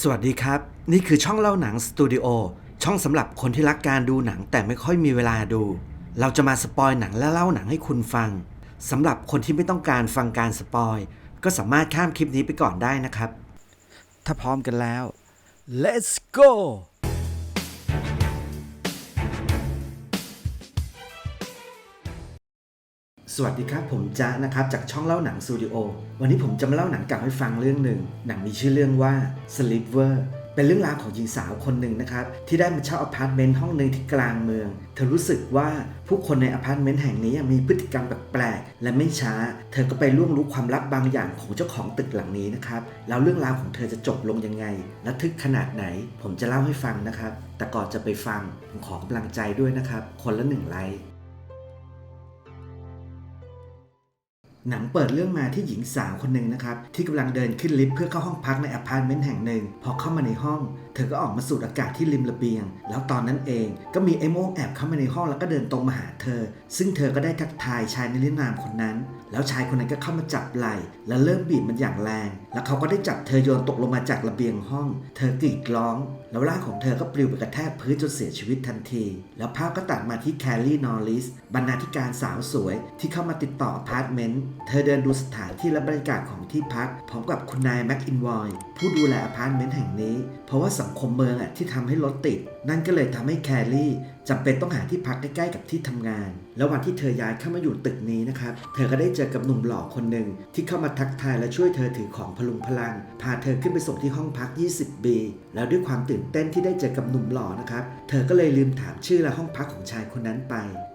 สวัสดีครับ นี่คือช่องเล่าหนังสตูดิโอช่องสำหรับคนที่รักการดูหนังแต่ไม่ค่อยมีเวลาดู เราจะมาสปอยหนังและเล่าหนังให้คุณฟังสำหรับคนที่ไม่ต้องการฟังการสปอยก็สามารถข้ามคลิปนี้ไปก่อนได้นะครับ ถ้าพร้อมกันแล้ว let's go สวัสดีครับ ผมจ๊ะนะครับ จากช่องเล่าหนังสตูดิโอ วันนี้ผมจะมาเล่าหนังเก่าให้ฟังเรื่องหนึ่ง หนังมีชื่อเรื่องว่า Sleeper เป็นเรื่องราวของหญิงสาวคนหนึ่งนะครับ ที่ได้มาเช่าอพาร์ตเมนต์ห้องหนึ่งที่กลางเมือง เธอรู้สึกว่าผู้คนในอพาร์ตเมนต์แห่งนี้มีพฤติกรรมแปลกๆและไม่ช้า เธอก็ไปล่วงรู้ความลับบางอย่างของเจ้าของตึกหลังนี้นะครับแล้วเรื่องราวของเธอจะจบลงยังไง และทึกขนาดไหน ผมจะเล่าให้ฟังนะครับ แต่ก่อนจะไปฟังผมขอกำลังใจด้วยนะครับ คนละหนึ่งไลค์ หนังเปิดเรื่องมาที่หญิงสาวคนหนึ่งนะครับที่กำลังเดินขึ้นลิฟต์เพื่อเข้าห้องพักในอพาร์ตเมนต์แห่งหนึ่ง พอเข้ามาในห้องเธอก็ออกมาสูดอากาศที่ริมระเบียง แล้วตอนนั้นเองก็มีไอ้โม่งแอบเข้ามาในห้องแล้วก็เดินตรงมาหาเธอ ซึ่งเธอก็ได้ทักทายชายในลินามคนนั้น แล้วชายคนนั้นก็เข้ามาจับไหล่และเริ่มบีบมันอย่างแรง แล้วเขาก็ได้จับเธอโยนตกลงมาจากระเบียงห้อง เธอกรีดร้อง แล้วร่างของเธอก็ปลิวไปกระแทกพื้นจนเสียชีวิตทันที แล้วภาพก็ตัดมาที่แคลรี่นอริสบรรณาธิการสาวสวย ที่เข้ามาติดต่ออพาร์ตเมนต์เธอเดินดูสถานที่และบรรยากาศของที่พักพร้อมกับคุณนายแม็กอินวอยผู้ดูแลอพาร์ตเมนต์แห่งนี้ เพราะว่าสังคมเมืองอะที่ทำให้รถติด นั่นก็เลยทำให้แคลรี่จำเป็นต้องหาที่พักใกล้ๆกับที่ทำงาน แล้ววันที่เธอย้ายเข้ามาอยู่ตึกนี้นะครับ เธอก็ได้เจอกับหนุ่มหล่อคนหนึ่งที่เข้ามาทักทายและช่วยเธอถือของพลุงพลัง พาเธอขึ้นไปส่งที่ห้องพัก 20ปีแล้วด้วยความตื่นเต้นที่ได้เจอกับหนุ่มหล่อนะครับ เธอก็เลยลืมถามชื่อและห้องพักของชายคนนั้นไป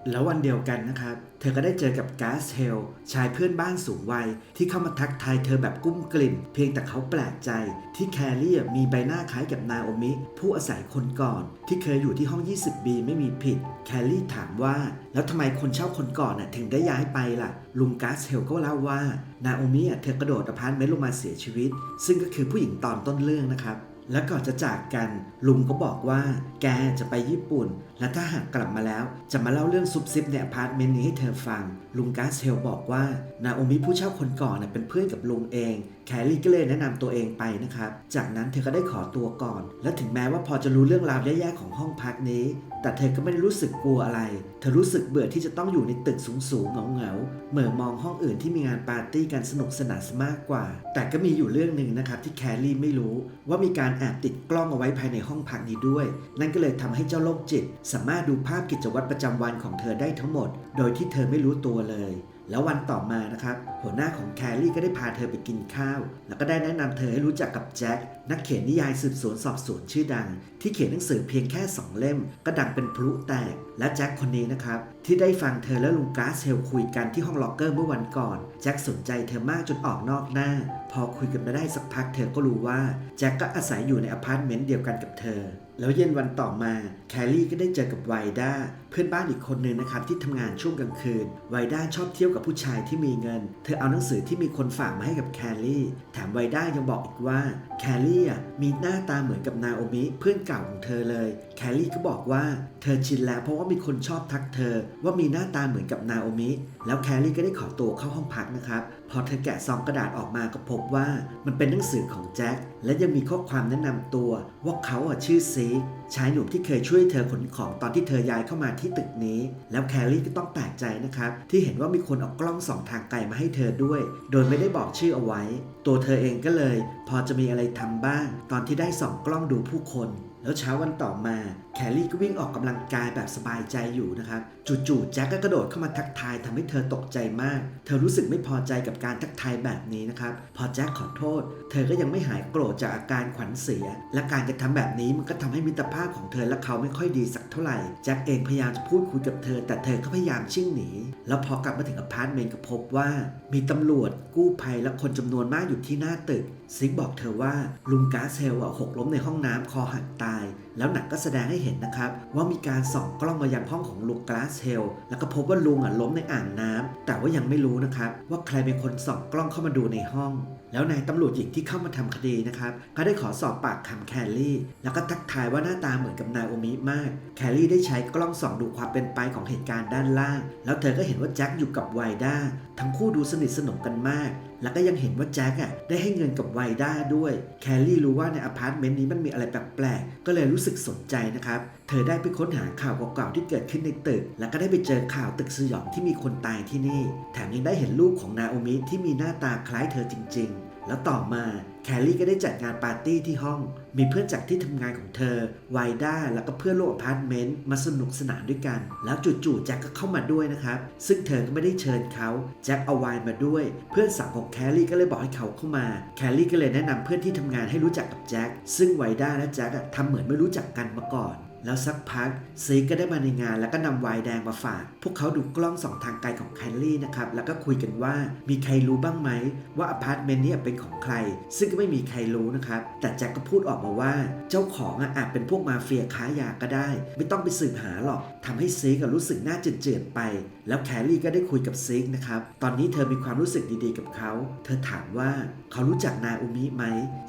แล้ววันเดียวกันนะครับ เธอก็ได้เจอกับกาสเฮลชายเพื่อนบ้านสูงวัย ที่เข้ามาทักทายเธอแบบกุ้มกลิ่ม เพียงแต่เขาแปลกใจ ที่แคลรี่มีใบหน้าคล้ายกับนาโอมิผู้อาศัยคนก่อน ที่เคยอยู่ที่ห้อง 20ปีไม่มีผิด แคลรี่ถามว่า แล้วทำไมคนเช่าคนก่อนน่ะถึงได้ย้ายไปล่ะ ลุงกาสเฮลก็เล่าว่า นาโอมิอะเธอกระโดดอพาร์ตเมนต์ลงมาเสียชีวิต ซึ่งก็คือผู้หญิงตอนต้นเรื่องนะครับและก่อนจะจากกันลุงก็บอกว่าแกจะไปญี่ปุ่น และถ้าหากกลับมาแล้ว จะมาเล่าเรื่องซุบซิบในอพาร์ตเมนต์นี้ให้เธอฟัง ลุงกาสเฮลบอกว่า นาโอมิผู้เช่าคนก่อนน่ะเป็นเพื่อนกับลุงเอง แคลรี่ก็เลยแนะนำตัวเองไปนะครับ จากนั้นเธอก็ได้ขอตัวก่อน และถึงแม้ว่าพอจะรู้เรื่องราวแย่ๆของห้องพักนี้ แต่เธอก็ไม่ได้รู้สึกกลัวอะไร เธอรู้สึกเบื่อที่จะต้องอยู่ในตึกสูงๆเหงาๆเหม่อมองห้องอื่นที่มีงานปาร์ตี้กันสนุกสนานมากกว่า แต่ก็มีอยู่เรื่องหนึ่งนะครับที่แคลรี่ไม่รู้ว่ามีการแอบติดกล้องเอาไว้ภายในห้องพักนี้ด้วย นั่นก็เลยทำให้เจ้าโรคจิต สามารถดูภาพกิจวัตรประจำวันของเธอได้ทั้งหมด โดยที่เธอไม่รู้ตัวเลย แล้ววันต่อมานะครับ หัวหน้าของแคลรี่ก็ได้พาเธอไปกินข้าว แล้วก็ได้แนะนำเธอให้รู้จักกับแจ็คนักเขียนนิยายสืบสวนสอบสวนชื่อดัง ที่เขียนหนังสือเพียงแค่ 2 เล่ม ก็ดังเป็นพลุแตก และแจ็คคนนี้นะครับ ที่ได้ฟังเธอและลุงกาสเฮลคุยกันที่ห้องล็อกเกอร์เมื่อวันก่อน แจ็คสนใจเธอมากจนออกนอกหน้า พอคุยกันมาได้สักพักเธอก็รู้ว่าแจ็คก็อาศัยอยู่ในอพาร์ตเมนต์เดียวกันกับเธอ แล้วเย็นวันต่อมาแคลรี่ก็ได้เจอกับไวด้าเพื่อนบ้านอีกคนหนึ่งนะครับที่ทำงานช่วงกลางคืน ไวด้าชอบเที่ยวกับผู้ชายที่มีเงิน เธอเอาหนังสือที่มีคนฝากมาให้กับแคลรี่ แถมไวด้ายังบอกอีกว่าแคลรี่อะมีหน้าตาเหมือนกับนาโอมิเพื่อนเก่าของเธอเลย แคลรี่ก็บอกว่าเธอชินแล้วเพราะว่ามีคนชอบทักเธอ ว่ามีหน้าตาเหมือนกับนาโอมิ แล้วแคลรี่ก็ได้ขอตัวเข้าห้องพักนะครับ พอเธอแกะซองกระดาษออกมาก็พบว่ามันเป็นหนังสือของแจ็คและยังมีข้อความแนะนำตัวว่าเขาอะชื่อซีกชายหนุ่มที่เคยช่วยเธอขนของตอนที่เธอย้ายเข้ามาที่ตึกนี้ แล้วแคลรี่ก็ต้องแปลกใจนะครับ ที่เห็นว่ามีคนเอากล้องสองทางไกลมาให้เธอด้วย โดยไม่ได้บอกชื่อเอาไว้ ตัวเธอเองก็เลย พอจะมีอะไรทำบ้าง ตอนที่ได้ส่องกล้องดูผู้คน แล้วเช้าวันต่อมาแคลรี่ก็วิ่งออกกำลังกายแบบสบายใจอยู่นะครับจู่ๆแจ็คก็กระโดดเข้ามาทักทายทำให้เธอตกใจมาก เธอรู้สึกไม่พอใจกับการทักทายแบบนี้นะครับ พอแจ็คขอโทษ เธอก็ยังไม่หายโกรธจากอาการขวัญเสีย และการกระทำแบบนี้มันก็ทำให้มิตรภาพของเธอและเขาไม่ค่อยดีสักเท่าไหร่แจ็คเองพยายามจะพูดคุยกับเธอ แต่เธอก็พยายามชิ่งหนี แล้วพอกลับมาถึงอพาร์ตเมนต์ก็พบว่า มีตำรวจกู้ภัยและคนจำนวนมากอยู่ที่หน้าตึก ซิกบอกเธอว่าลุงกาเฮลหกล้มในห้องน้ำคอหักตาย แล้วหนังก็แสดงให้เห็นนะครับ ว่ามีการส่องกล้องมายังห้องของลุงกาเฮลแล้วก็พบว่าลุงอะล้มในอ่างน้ำแต่ว่ายังไม่รู้นะครับว่าใครเป็นคนส่องกล้องเข้ามาดูในห้องแล้วนายตำรวจหญิงที่เข้ามาทำคดีนะครับ ก็ได้ขอสอบปากคำแคลรี่ แล้วก็ทักทายว่าหน้าตาเหมือนกับนายโอมิมาก แคลรี่ได้ใช้กล้องส่องดูความเป็นไปของเหตุการณ์ด้านล่าง แล้วเธอก็เห็นว่าแจ็คอยู่กับไวด้าทั้งคู่ดูสนิทสนมกันมาก แล้วก็ยังเห็นว่าแจ็คอะได้ให้เงินกับไวด้าด้วย แคลรี่รู้ว่าในอพาร์ตเมนต์นี้มันมีอะไรแปลกๆ ก็เลยรู้สึกสนใจนะครับ เธอได้ไปค้นหาข่าวเก่าๆที่เกิดขึ้นในตึก แล้วก็ได้ไปเจอข่าวตึกสยองที่มีคนตายที่นี่ แถมยังได้เห็นลูกของนาโอมิที่มีหน้าตาคล้ายเธอจริง ๆ แล้วต่อมาแคลรี่ก็ได้จัดงานปาร์ตี้ที่ห้อง มีเพื่อนจากที่ทำงานของเธอไวด้าแล้วก็เพื่อนร่วมอพาร์ตเมนต์มาสนุกสนานด้วยกัน แล้วจู่ๆแจ็คก็เข้ามาด้วยนะครับ ซึ่งเธอก็ไม่ได้เชิญเขาแจ็คเอาไวน์มาด้วย เพื่อนสาวของแคลรี่ก็เลยบอกให้เขาเข้ามา แคลรี่ก็เลยแนะนำเพื่อนที่ทำงานให้รู้จักกับแจ็คซึ่งไวด้าและแจ็คทำเหมือนไม่รู้จักกันมาก่อน แล้วสักพักซีก็ได้มาในงานแล้วก็นำไวน์แดงมาฝาก พวกเขาดูกล้องสองทางไกลของแคลรี่นะครับ แล้วก็คุยกันว่ามีใครรู้บ้างไหม ว่าอพาร์ตเมนต์นี้เป็นของใคร ซึ่งก็ไม่มีใครรู้นะครับ แต่แจ็คก็พูดออกมาว่า เจ้าของอะอาจเป็นพวกมาเฟียค้ายาก็ได้ ไม่ต้องไปสืบหาหรอกทำให้ซีก็รู้สึกน่าเจือนๆไป แล้วแคลรี่ก็ได้คุยกับซิกนะครับ ตอนนี้เธอมีความรู้สึกดีๆกับเขา เธอถามว่าเขารู้จักนาโอมิไหม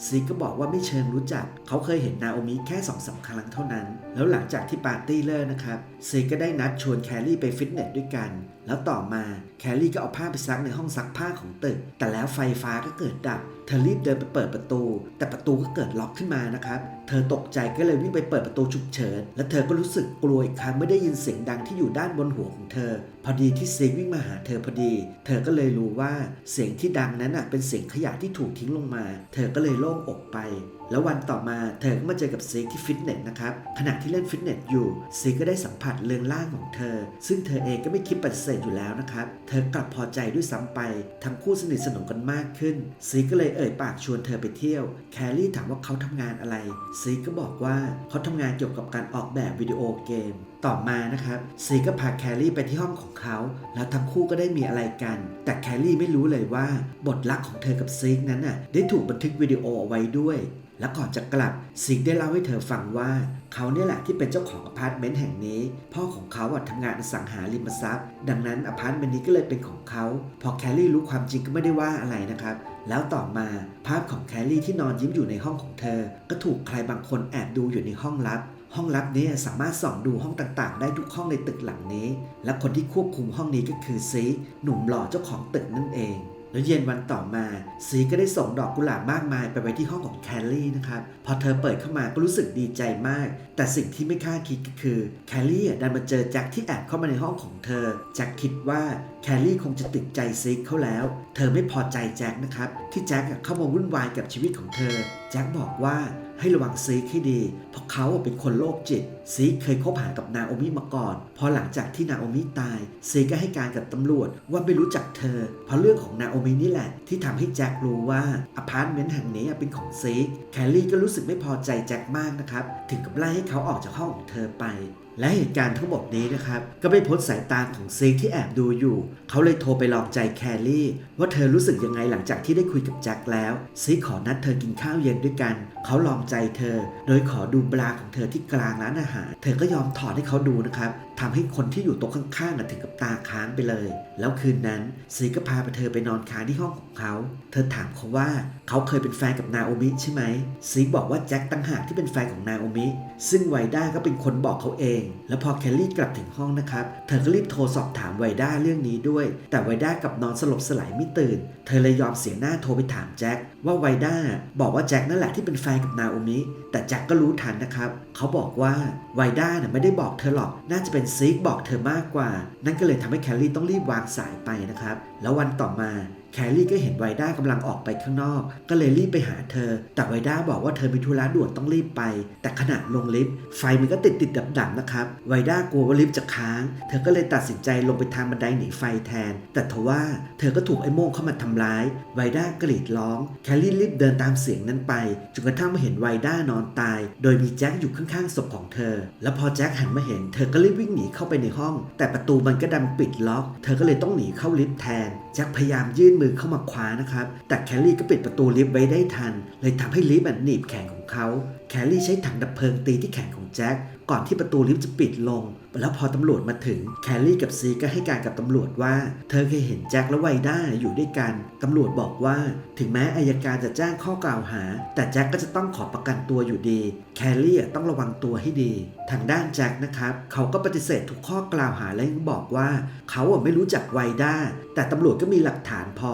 ซิกก็บอกว่าไม่เชิงรู้จัก เขาเคยเห็นนาโอมิแค่สองสาครั้งเท่านั้น แล้วหลังจากที่ปาร์ตี้เลิกนะครับซิกก็ได้นัดชวนแคลรี่ไปฟิตเนสด้วยกัน แล้วต่อมาแคลรี่ก็เอาผ้าไปซักในห้องซักผ้าของตึก แต่แล้วไฟฟ้าก็เกิดดับ ธอรีบเดินไปเปิดประตู แต่ประตูก็เกิดล็อกขึ้นมานะครับ เธอตกใจก็เลยวิ่งไปเปิดประตูฉุกเฉิน และเธอก็รู้สึกกลัวอีกครั้งเมื่อได้ยินเสียงดังที่อยู่ด้านบนหัวของเธอพอดีที่ซิกวิ่งมาหาเธอพอดี เธอก็เลยรู้ว่าเสียงที่ดังนั้นน่ะเป็นเสียงขยะที่ถูกทิ้งลงมา เธอก็เลยโล่งอกไป แล้ววันต่อมาเธอก็มาเจอกับซิกที่ฟิตเนสนะครับ ขณะที่เล่นฟิตเนสอยู่ซิกก็ได้สัมผัสเรือนร่างของเธอ ซึ่งเธอเองก็ไม่คิดปฏิเสธอยู่แล้วนะครับ เธอกลับพอใจด้วยซ้ำไป ทั้งคู่สนิทสนมกันมากขึ้นซิกก็เลยเอ่ยปากชวนเธอไปเที่ยว แคลรี่ถามว่าเขาทำงานอะไรซิกก็บอกว่าเขาทำงานเกี่ยวกับการออกแบบวิดีโอเกม ต่อมานะครับซีก็พาแคลรี่ไปที่ห้องของเขา แล้วทั้งคู่ก็ได้มีอะไรกัน แต่แคลรี่ไม่รู้เลยว่า บทรักของเธอกับซิกนั้นน่ะได้ถูกบันทึกวิดีโอเอาไว้ด้วย และก่อนจะกลับซิกได้เล่าให้เธอฟังว่า เขาเนี่ยแหละที่เป็นเจ้าของอพาร์ตเมนต์แห่งนี้ พ่อของเขาอะทำงานอสังหาริมทรัพย์ ดังนั้นอพาร์ตเมนต์นี้ก็เลยเป็นของเขา พอแคลรี่รู้ความจริงก็ไม่ได้ว่าอะไรนะครับแล้วต่อมาภาพของแคลรี่ที่นอนยิ้มอยู่ในห้องของเธอ ก็ถูกใครบางคนแอบดูอยู่ในห้องลับ ห้องลับนี้สามารถส่องดูห้องต่างๆ ได้ทุกห้องในตึกหลังนี้ และคนที่ควบคุมห้องนี้ก็คือซีหนุ่มหล่อเจ้าของตึกนั่นเอง แล้วเย็นวันต่อมาซีก็ได้ส่งดอกกุหลาบมากมายไปไว้ที่ห้องของแคลลี่นะครับ พอเธอเปิดเข้ามาก็รู้สึกดีใจมาก แต่สิ่งที่ไม่คาดคิดก็คือแคลรี่ดันมาเจอแจ็คที่แอบเข้ามาในห้องของเธอแจ็คคิดว่าแคลรี่คงจะติดใจซิกเขาแล้ว เธอไม่พอใจแจ็คนะครับที่แจ็คเข้ามาวุ่นวายกับชีวิตของเธอ แจ็คบอกว่าให้ระวังซีกให้ดี เพราะเขาเป็นคนโรคจิต ซีกเคยคบหากับนาโอมิมาก่อน พอหลังจากที่นาโอมิตาย ซีกก็ให้การกับตำรวจว่าไม่รู้จักเธอ เพราะเรื่องของนาโอมินี่แหละ ที่ทำให้แจ็ครู้ว่าอพาร์ตเมนต์แห่งนี้เป็นของซีกแคลรี่ก็รู้สึกไม่พอใจแจ็คมากนะครับ ถึงกับไล่ให้เขาออกจากห้องของเธอไป และเหตุการณ์ทั้งหมดนี้นะครับ ก็ไม่พ้นสายตาของซีกที่แอบดูอยู่ เขาเลยโทรไปลองใจแคลรี่ ว่าเธอรู้สึกยังไงหลังจากที่ได้คุยกับแจ็คแล้วซีกขอนัดเธอกินข้าวเย็นด้วยกันเขาลองใจเธอ โดยขอดูบราของเธอที่กลางร้านอาหาร เธอก็ยอมถอดให้เขาดูนะครับทำให้คนที่อยู่โต๊ะข้างๆถึงกับตาค้างไปเลย แล้วคืนนั้นซีก็พาไปเธอไปนอนค้างที่ห้องของเขา เธอถามเขาว่าเขาเคยเป็นแฟนกับนาโอมิใช่ไหมซีบอกว่าแจ็คตั้งหากที่เป็นแฟนของนาโอมิ ซึ่งไวด้าก็เป็นคนบอกเขาเอง แล้วพอแคลรี่กลับถึงห้องนะครับ เธอก็รีบโทรสอบถามไวด้าเรื่องนี้ด้วย แต่ไวด้ากับนอนสลบสลายไม่ตื่น เธอเลยยอมเสียหน้าโทรไปถามแจ็คว่าไวด้าบอกว่าแจ็คนั่นแหละที่เป็นแฟนกับนาโอมิ แต่แจ็คก็รู้ทันนะครับ เขาบอกว่าไวด้าน่ะไม่ได้บอกเธอหรอก น่าจะเป็นซิกบอกเธอมากกว่า นั่นก็เลยทำให้แคลรี่ต้องรีบวางสายไปนะครับ แล้ววันต่อมา แคลรี่ก็เห็นไวด้ากำลังออกไปข้างนอก ก็เลยรีบไปหาเธอ แต่ไวด้าบอกว่าเธอมีธุระด่วนต้องรีบไป แต่ขณะลงลิฟต์ไฟมันก็ติดติดดับดับนะครับ ไวด้ากลัวว่าลิฟต์จะค้าง เธอก็เลยตัดสินใจลงไปทางบันไดหนีไฟแทน แต่ทว่าเธอก็ถูกไอ้โม่งเข้ามาทำร้าย ไวด้ากรีดร้อง แคลรี่รีบเดินตามเสียงนั้นไป จนกระทั่งมาเห็นไวด้านอนตาย โดยมีแจ็คอยู่ข้างๆศพของเธอ แล้วพอแจ็คหันมาเห็น เธอก็รีบวิ่งหนีเข้าไปในห้อง แต่ประตูมันก็ดันปิดล็อก เธอก็เลยต้องหนีเข้าลิฟต์แทน แจ็คพยายามยื่นมือเข้ามาคว้านะครับ แต่แคลรี่ก็ปิดประตูลิฟต์ไว้ได้ทัน เลยทำให้ลิฟต์หนีบแขนของเขา แคลรี่ใช้ถังดับเพลิงตีที่แขนของแจ็ค ก่อนที่ประตูลิฟต์จะปิดลง แล้วพอตำรวจมาถึงแคลรี่กับซีก็ให้การกับตำรวจว่า เธอเคยเห็นแจ็คและไวด้าอยู่ด้วยกัน ตำรวจบอกว่า ถึงแม้อายการจะแจ้งข้อกล่าวหา แต่แจ็คก็จะต้องขอประกันตัวอยู่ดี แคลรี่ต้องระวังตัวให้ดี ทางด้านแจ็คนะครับ เขาก็ปฏิเสธทุกข้อกล่าวหาและยังบอกว่า เขาไม่รู้จักไวด้าแต่ตำรวจก็มีหลักฐานพอ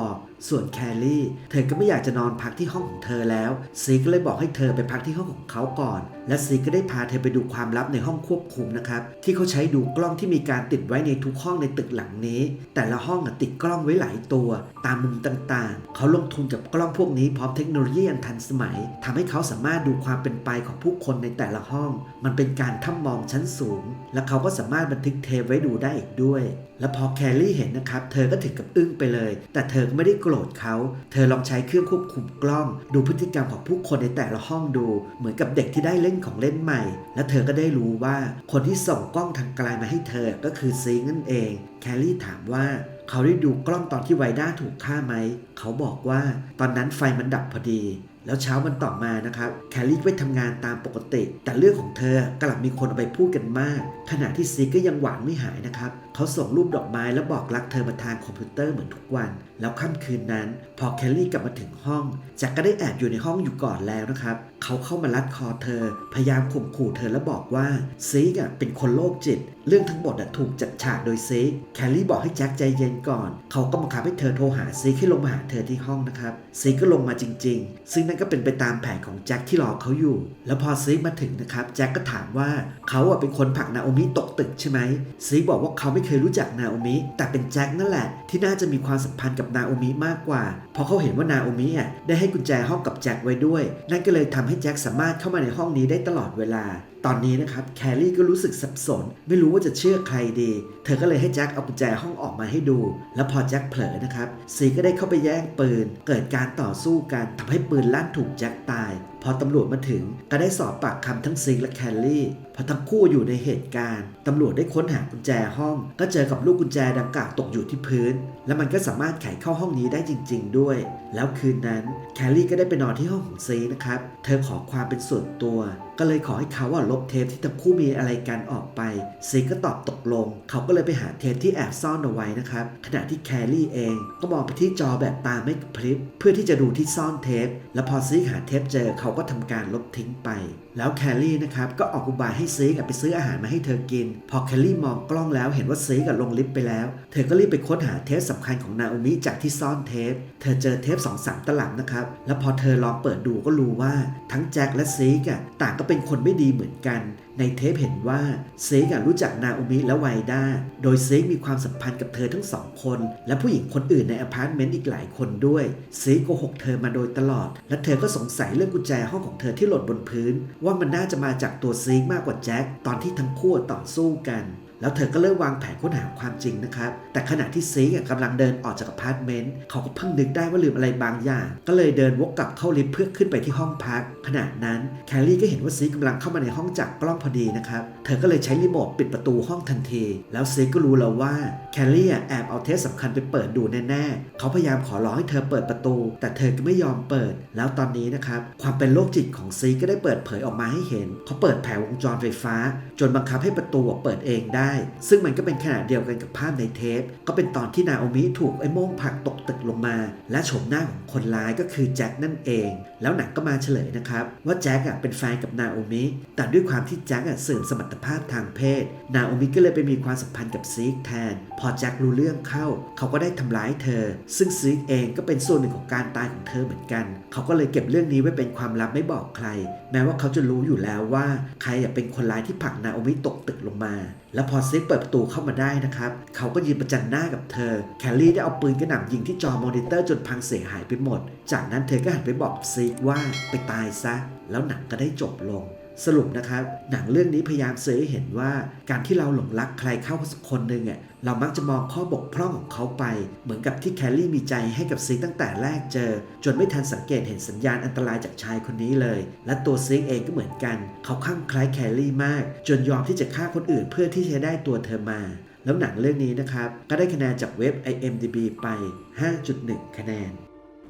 ส่วนแคลรี่ เธอก็ไม่อยากจะนอนพักที่ห้องของเธอแล้วซีก็เลยบอกให้เธอไปพักที่ห้องของเขาก่อน และซีก็ได้พาเธอไปดูความลับในห้องควบคุมนะครับ ที่เขาใช้ดูกล้องที่มีการติดไว้ในทุกห้องในตึกหลังนี้ แต่ละห้องติดกล้องไว้หลายตัว ตามมุมต่างๆ เขาลงทุนกับกล้องพวกนี้พร้อมเทคโนโลยีอันทันสมัยทำให้เขาสามารถดูความเป็นไปของผู้คนในแต่ละห้อง มันเป็นการถ้ำมองชั้นสูง และเขาก็สามารถบันทึกเทปไว้ดูได้อีกด้วย และพอแคลรี่เห็นนะครับ เธอก็ถึงกับอึ้งไปเลย แต่เธอก็ไม่ได้โกรธเขา เธอลองใช้เครื่องควบคุมกล้อง ดูพฤติกรรมของผู้คนในแต่ละห้องดู เหมือนกับเด็กที่ได้เล่นของเล่นใหม่ และเธอก็ได้รู้ว่าคนที่ส่งกล้องทางไกลมาให้เธอก็คือซีนั่นเอง แคลรี่ถามว่าเขาได้ดูกล้องตอนที่ไวด้าถูกฆ่าไหม เขาบอกว่าตอนนั้นไฟมันดับพอดี แล้วเช้าวันต่อมานะครับ แคลรี่ไปทำงานตามปกติ แต่เรื่องของเธอกลับมีคนเอาไปพูดกันมาก ขณะที่ซีก็ยังหวานไม่หายนะครับ เขาส่งรูปดอกไม้แล้วบอกรักเธอมาทางคอมพิวเตอร์เหมือนทุกวัน แล้วค่ำคืนนั้น พอแคลรี่กลับมาถึงห้องแจ็คก็ได้แอบอยู่ในห้องอยู่ก่อนแล้วนะครับเขาเข้ามาลัดคอเธอ พยายามข่มขู่เธอแล้วบอกว่าซีกอะเป็นคนโรคจิต เรื่องทั้งหมดอะถูกจัดฉากโดยซีกแคลรี่บอกให้แจ็คใจเย็นก่อน เขาก็บังคับให้เธอโทรหาซีกให้ลงมาหาเธอที่ห้องนะครับซีกก็ลงมาจริง ๆ ซึ่งนั่นก็เป็นไปตามแผนของแจ็คที่รอเขาอยู่ แล้วพอซีกมาถึงนะครับแจ็คก็ถามว่าเขาอะเป็นคนผลักนาโอมิตกตึกใช่ไหมซีกบอกว่าเขาไม่เคยรู้จักนาโอมิ แต่เป็นแจ็คนั่นแหละ ที่น่าจะมีความสัมพันธ์กับนาโอมิมากกว่า เพราะเขาเห็นว่านาโอมิอะได้ให้กุญแจห้องกับแจ็คไว้ด้วย นั่นก็เลยทำให้แจ็คสามารถเข้ามาในห้องนี้ได้ตลอดเวลา ตอนนี้นะครับแคลรี่ก็รู้สึกสับสน ไม่รู้ว่าจะเชื่อใครดี เธอก็เลยให้แจ็คเอากุญแจห้องออกมาให้ดู แล้วพอแจ็คเผลอนะครับซีก็ได้เข้าไปแย่งปืน เกิดการต่อสู้กันทำให้ปืนลั่นถูกแจ็คตาย พอตำรวจมาถึงก็ได้สอบปากคำทั้งซีและแคลรี่ พอทั้งคู่อยู่ในเหตุการณ์ตำรวจได้ค้นหากุญแจห้อง ก็เจอกับลูกกุญแจดังกล่าวตกอยู่ที่พื้น และมันก็สามารถไขเข้าห้องนี้ได้จริง ๆ ด้วย แล้วคืนนั้นแคลรี่ก็ได้ไปนอนที่ห้องของซีนะครับ เธอขอความเป็นส่วนตัว ก็เลยขอให้เขาว่าลบเทปที่ทั้งคู่มีอะไรกันออกไปซีก็ตอบตกลง เขาก็เลยไปหาเทปที่แอบซ่อนเอาไว้นะครับขณะที่แคลรี่เอง ก็มองไปที่จอแบบตาไม่กระพริบเพื่อที่จะดูที่ซ่อนเทป แล้วพอซีหาเทปเจอเขาก็ทำการลบทิ้งไป แล้วแคลรี่นะครับก็ออกอุบายให้ซีกับไปซื้ออาหารมาให้เธอกิน พอแคลรี่มองกล้องแล้วเห็นว่าซีกับลงลิฟต์ไปแล้ว เธอก็รีบไปค้นหาเทปสำคัญของนาโอมิจากที่ซ่อนเทป เธอเจอเทป2องสามตลับนะครับแล้วพอเธอลองเปิดดูก็รู้ว่าทั้งแจ็คและซีกอะต่างก็เป็นคนไม่ดีเหมือนกัน ในเทปเห็นว่าเซกรู้จักนาโอมิและไวด้าโดยเซกมีความสัมพันธ์กับเธอทั้งสองคน และผู้หญิงคนอื่นในอพาร์ตเมนต์อีกหลายคนด้วยเซกโกหกเธอมาโดยตลอด และเธอก็สงสัยเรื่องกุญแจห้องของเธอที่หล่นบนพื้น ว่ามันน่าจะมาจากตัวเซกมากกว่าแจ็คตอนที่ทั้งคู่ต่อสู้กัน แล้วเธอก็เริ่มวางแผนค้นหาความจริงนะครับ แต่ขณะที่ซีกอะกำลังเดินออกจากอพาร์ตเมนต์เขาก็เพิ่งนึกได้ว่าลืมอะไรบางอย่าง ก็เลยเดินวกกลับเข้าลิฟต์เพื่อขึ้นไปที่ห้องพัก ขณะนั้นแคลรี่ก็เห็นว่าซีกกำลังเข้ามาในห้องจากกล้องพอดีนะครับ เธอก็เลยใช้รีโมทปิดประตูห้องทันที แล้วซีกก็รู้แล้วว่าแคลรี่แอบเอาเทปสำคัญไปเปิดดูแน่ๆ เขาพยายามขอร้องให้เธอเปิดประตู แต่เธอก็ไม่ยอมเปิด แล้วตอนนี้นะครับความเป็นโรคจิตของซีกก็ได้เปิดเผยออกมาให้เห็น เขาเปิดแผงวงจรไฟฟ้า จนบังคับให้ประตูเปิดเองได้ ซึ่งมันก็เป็นขนาดเดียวกันกับภาพในเทปก็เป็นตอนที่นาโอมิถูกไอ้โม่งผักตกตึกลงมา และโฉมหน้าของคนร้ายก็คือแจ็คนั่นเอง แล้วหนังก็มาเฉลยนะครับ ว่าแจ็คอะเป็นแฟนกับนาโอมิแต่ด้วยความที่แจ็คอะเสื่อมสมรรถภาพทางเพศ นาโอมิก็เลยไปมีความสัมพันธ์กับซีกแทน พอแจ็ครู้เรื่องเข้า เขาก็ได้ทำร้ายเธอ ซึ่งซีกเองก็เป็นส่วนหนึ่งของการตายของเธอเหมือนกัน เขาก็เลยเก็บเรื่องนี้ไว้เป็นความลับไม่บอกใครแม้ว่าเขาจะรู้อยู่แล้วว่า ใครเป็นคนร้ายที่ผลักนาโอมิตกตึกลงมา แล้วพอซิกเปิดประตูเข้ามาได้นะครับ เขาก็ยืนประจันหน้ากับเธอ แคลรี่ได้เอาปืนกระหน่ำยิงที่จอมอนิเตอร์จนพังเสียหายไปหมด จากนั้นเธอก็หันไปบอกซิกว่าไปตายซะ แล้วหนังก็ได้จบลงสรุปนะครับ หนังเรื่องนี้พยายามสื่อให้เห็นว่าการที่เราหลงรักใครเข้าสักคนหนึ่งอะ เรามักจะมองข้อบกพร่องของเขาไป เหมือนกับที่แคลลี่มีใจให้กับซิกตั้งแต่แรกเจอ จนไม่ทันสังเกตเห็นสัญญาณอันตรายจากชายคนนี้เลย และตัวซิกเองก็เหมือนกัน เขาข้างคล้ายแคลลี่มาก จนยอมที่จะฆ่าคนอื่นเพื่อที่จะได้ตัวเธอมา แล้วหนังเรื่องนี้นะครับก็ได้คะแนนจากเว็บ IMDb ไป 5.1 คะแนน